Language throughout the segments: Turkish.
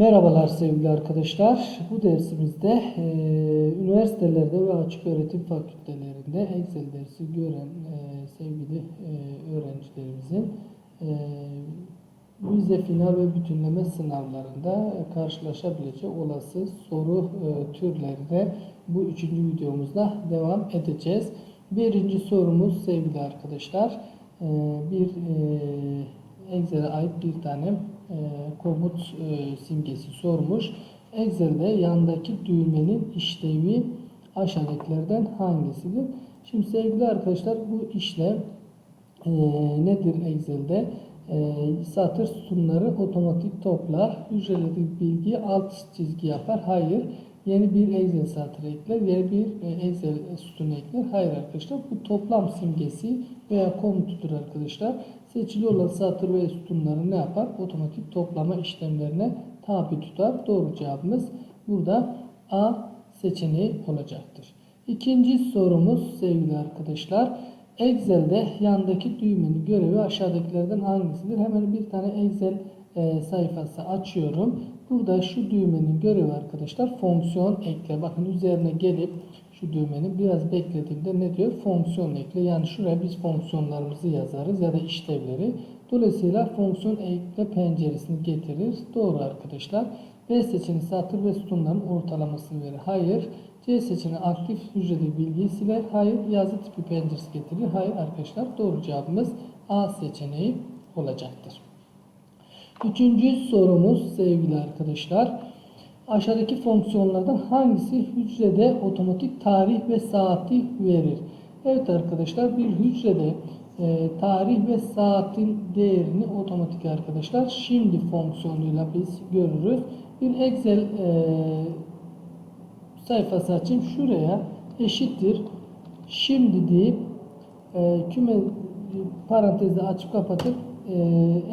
Merhabalar sevgili arkadaşlar. Bu dersimizde e, üniversitelerde ve açık öğretim fakültelerinde Excel dersi gören e, sevgili e, öğrencilerimizin e, vize final ve bütünleme sınavlarında karşılaşabileceği olası soru e, türlerine bu üçüncü videomuzda devam edeceğiz. Birinci sorumuz sevgili arkadaşlar e, bir e, Excel'e ait bir tane e, komut e, simgesi sormuş. Excel'de yandaki düğmenin işlevi aşağıdakilerden hangisidir? Şimdi sevgili arkadaşlar bu işlem e, nedir Excel'de? Satır sütunları otomatik toplar. Hücrelerdeki bilgiyi alt çizgi yapar. Hayır. Yeni bir Excel satırı ekler. Yeni bir Excel sütunu ekler. Hayır arkadaşlar. Bu toplam simgesi veya komutudur arkadaşlar. Seçili olan satır ve sütunları ne yapar? Otomatik toplama işlemlerine tabi tutar. Doğru cevabımız burada A seçeneği olacaktır. İkinci sorumuz sevgili arkadaşlar. Excel'de yandaki düğmenin görevi aşağıdakilerden hangisidir? Hemen bir tane Excel e, sayfası açıyorum. Burada şu düğmenin görevi arkadaşlar fonksiyon ekle. Bakın üzerine gelip şu düğmenin biraz beklediğimde ne diyor? Fonksiyon ekle. Yani şuraya biz fonksiyonlarımızı yazarız ya da işlevleri. Dolayısıyla fonksiyon ekle penceresini getirir. Doğru arkadaşlar. B seçeneği satır ve sütunların ortalamasını verir. Hayır. C seçeneği aktif hücreli bilgiyi siler. Hayır. Yazı tipi penceresi getirir. Hayır arkadaşlar. Doğru cevabımız A seçeneği olacaktır. Üçüncü sorumuz sevgili arkadaşlar. Aşağıdaki fonksiyonlardan hangisi hücrede otomatik tarih ve saati verir? Evet arkadaşlar bir hücrede e, tarih ve saatin değerini otomatik arkadaşlar şimdi fonksiyonuyla biz görürüz. Bir Excel e, sayfası açayım. Şuraya eşittir. Şimdi deyip e, küme parantezi açıp kapatıp e,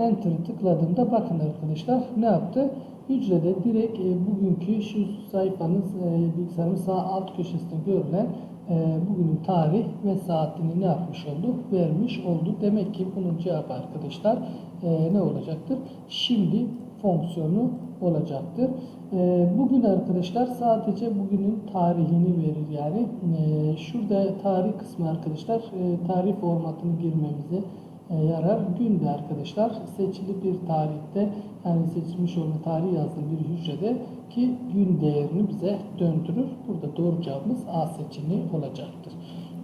Enter'ı tıkladığımda bakın arkadaşlar ne yaptı? Hücrede direkt e, bugünkü şu sayfanın e, sağ alt köşesinde görülen e, bugünün tarih ve saatini ne yapmış oldu? Vermiş oldu. Demek ki bunun cevabı arkadaşlar e, ne olacaktır? Şimdi fonksiyonu olacaktır. Bugün arkadaşlar sadece bugünün tarihini verir yani. E, şurada tarih kısmı arkadaşlar tarih formatını girmemizi yarar. Günde arkadaşlar seçili bir tarihte yani seçilmiş olan tarih yazılı bir hücrede ki gün değerini bize döndürür. Burada doğru cevabımız A seçeneği olacaktır.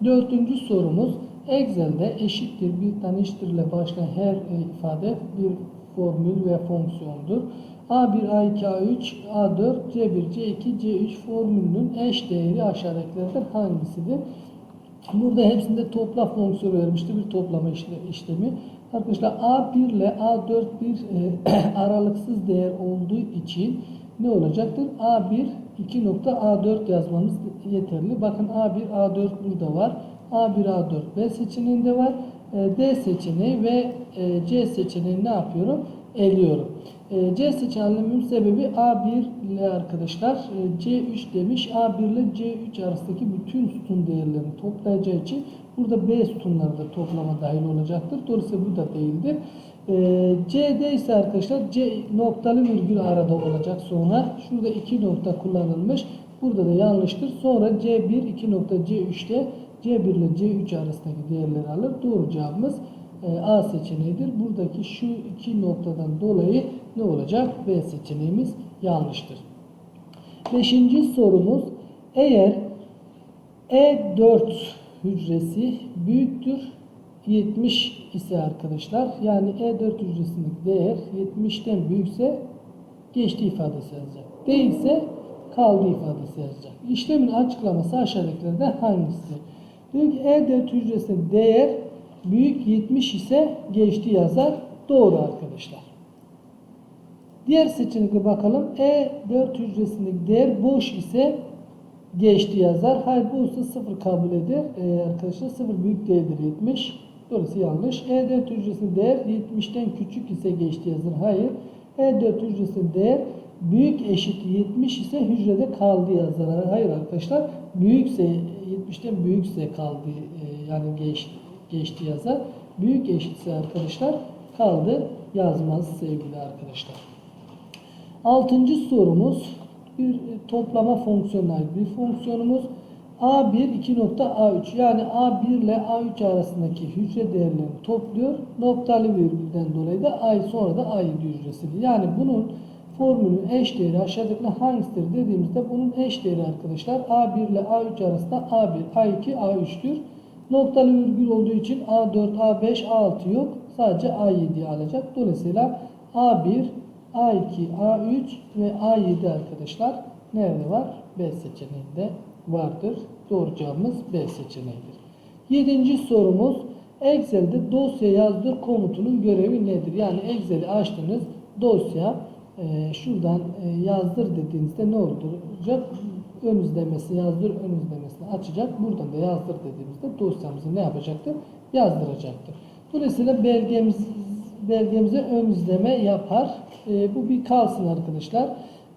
Dördüncü sorumuz Excel'de eşittir bir tane eşittir ile başlayan her e, ifade bir formül ve fonksiyondur. A1, A2, A3, A4, C1, C2, C3 formülünün eş değeri aşağıdakilerden hangisidir? Burada hepsinde topla fonksiyonu vermişti bir toplama işlemi. Arkadaşlar A1 ile A4 bir e, aralıksız değer olduğu için ne olacaktır? A1 2 nokta A4 yazmamız yeterli. Bakın A1 A4 burada var. A1 A4 B seçeneğinde var. E, D seçeneği ve e, C seçeneğini ne yapıyorum? Eliyorum. E, C seçeneğimin sebebi A1 ile arkadaşlar e, C3 demiş. A1 ile C3 arasındaki bütün sütun değerlerini toplayacağı için burada B sütunları da toplama dahil olacaktır. Dolayısıyla bu da değildir. E, C'de ise arkadaşlar C noktalı virgül arada olacak sonra. Şurada iki nokta kullanılmış. Burada da yanlıştır. Sonra C1 2 nokta C3'te C1 ile C3 arasındaki değerleri alır. Doğru cevabımız A seçeneğidir. Buradaki şu iki noktadan dolayı ne olacak? B seçeneğimiz yanlıştır. Beşinci sorumuz eğer E4 hücresi büyüktür 70 ise arkadaşlar yani E4 hücresindeki değer 70'ten büyükse geçti ifadesi yazacak. Değilse kaldı ifadesi yazacak. İşlemin açıklaması aşağıdakilerden hangisidir? Diyor ki E4 hücresinin değer büyük 70 ise geçti yazar. Doğru arkadaşlar. Diğer seçeneğe bakalım. E4 hücresindeki değer boş ise geçti yazar. Hayır bu ise 0 kabul eder. Ee, arkadaşlar 0 büyük değildir 70. Dolayısıyla yanlış. E4 hücresinin değer 70'ten küçük ise geçti yazar. Hayır. E4 hücresinin değer büyük eşit 70 ise hücrede kaldı yazar. Hayır arkadaşlar. Büyükse 70'ten büyükse kaldı e, yani geçti geçti yazar. Büyük eşitse arkadaşlar kaldı yazmaz sevgili arkadaşlar. Altıncı sorumuz bir e, toplama fonksiyonuna ait bir fonksiyonumuz. A1 2.A3 yani A1 ile A3 arasındaki hücre değerlerini topluyor. Noktalı virgülden dolayı da A sonra da A7 hücresidir. Yani bunun formülün eş değeri aşağıdakilerden hangisidir dediğimizde bunun eş değeri arkadaşlar A1 ile A3 arasında A1, A2, A3'tür. Noktalı virgül olduğu için A4, A5, A6 yok. Sadece A7'yi alacak. Dolayısıyla A1, A2, A3 ve A7 arkadaşlar nerede var? B seçeneğinde vardır. Doğru cevabımız B seçeneğidir. Yedinci sorumuz Excel'de dosya yazdır komutunun görevi nedir? Yani Excel'i açtınız dosya e, şuradan e, yazdır dediğinizde ne olacak? Ön izlemesi yazdır ön izlemesini açacak. Buradan da yazdır dediğimizde dosyamızı ne yapacaktır? Yazdıracaktır. Dolayısıyla belgemiz belgemize ön izleme yapar. E, bu bir kalsın arkadaşlar.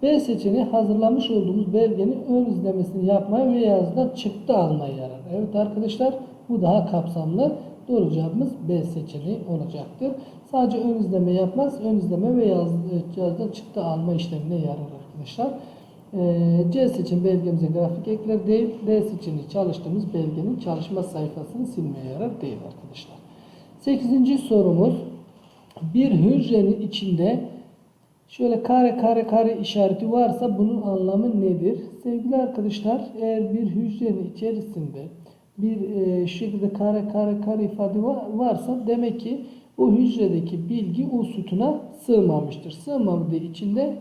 B seçeneği hazırlamış olduğumuz belgenin ön izlemesini yapmaya ve yazıdan çıktı almaya yarar. Evet arkadaşlar bu daha kapsamlı. Doğru cevabımız B seçeneği olacaktır. Sadece ön izleme yapmaz. Ön izleme ve yaz, yazıdan çıktı alma işlemine yarar arkadaşlar. Ee, C seçeneği belgemize grafik ekler değil. D seçeneği çalıştığımız belgenin çalışma sayfasını silmeye yarar değil arkadaşlar. Sekizinci sorumuz bir hücrenin içinde şöyle kare kare kare işareti varsa bunun anlamı nedir? Sevgili arkadaşlar eğer bir hücrenin içerisinde bir e, şekilde kare kare kare ifade va- varsa demek ki o hücredeki bilgi o sütuna sığmamıştır. Sığmadığı içinde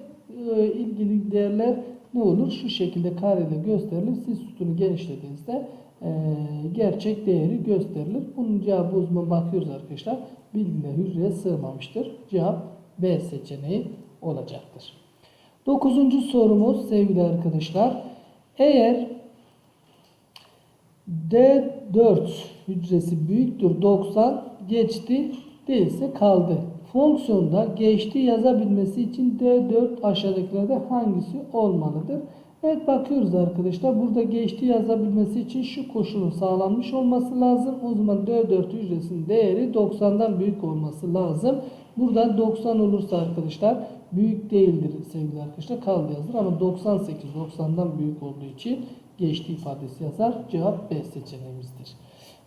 e, ilgili değerler ne olur? Şu şekilde karede gösterilir. Siz sütunu genişlediğinizde e, gerçek değeri gösterilir. Bunun cevabı o zaman bakıyoruz arkadaşlar. Bilgiler hücreye sığmamıştır. Cevap B seçeneği olacaktır. Dokuzuncu sorumuz sevgili arkadaşlar. Eğer D4 hücresi büyüktür 90 geçti değilse kaldı. Fonksiyonda geçti yazabilmesi için D4 aşağıdakilerde hangisi olmalıdır? Evet bakıyoruz arkadaşlar. Burada geçti yazabilmesi için şu koşulun sağlanmış olması lazım. O zaman D4 hücresinin değeri 90'dan büyük olması lazım. Buradan 90 olursa arkadaşlar büyük değildir sevgili arkadaşlar. Kaldı yazılır ama 98 90'dan büyük olduğu için geçti ifadesi yazar. Cevap B seçeneğimizdir.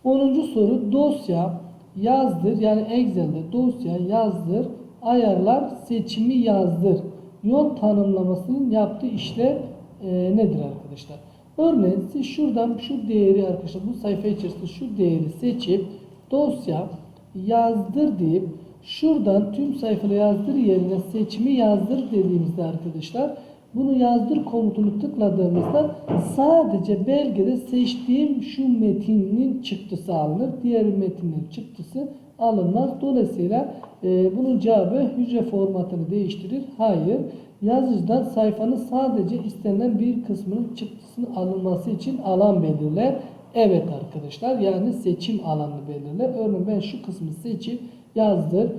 10. soru dosya yazdır yani Excel'de dosya yazdır ayarlar seçimi yazdır. Yol tanımlamasının yaptığı işlev e, nedir arkadaşlar? Örneğin siz şuradan şu değeri arkadaşlar bu sayfa içerisinde şu değeri seçip dosya yazdır deyip şuradan tüm sayfaları yazdır yerine seçimi yazdır dediğimizde arkadaşlar bunu yazdır komutunu tıkladığımızda sadece belgede seçtiğim şu metinin çıktısı alınır. Diğer metinin çıktısı alınmaz. Dolayısıyla e, bunun cevabı hücre formatını değiştirir. Hayır. Yazıcıdan sayfanın sadece istenilen bir kısmının çıktısının alınması için alan belirler. Evet arkadaşlar yani seçim alanını belirler. Örneğin ben şu kısmı seçip yazdır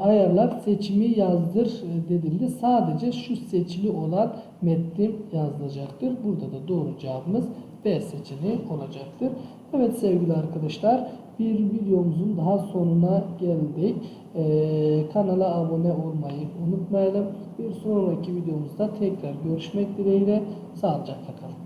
ayarlar seçimi yazdır e, dediğimde sadece şu seçili olan metnim yazılacaktır. Burada da doğru cevabımız B seçeneği olacaktır. Evet sevgili arkadaşlar bir videomuzun daha sonuna geldik. Ee, kanala abone olmayı unutmayalım. Bir sonraki videomuzda tekrar görüşmek dileğiyle. Sağlıcakla kalın.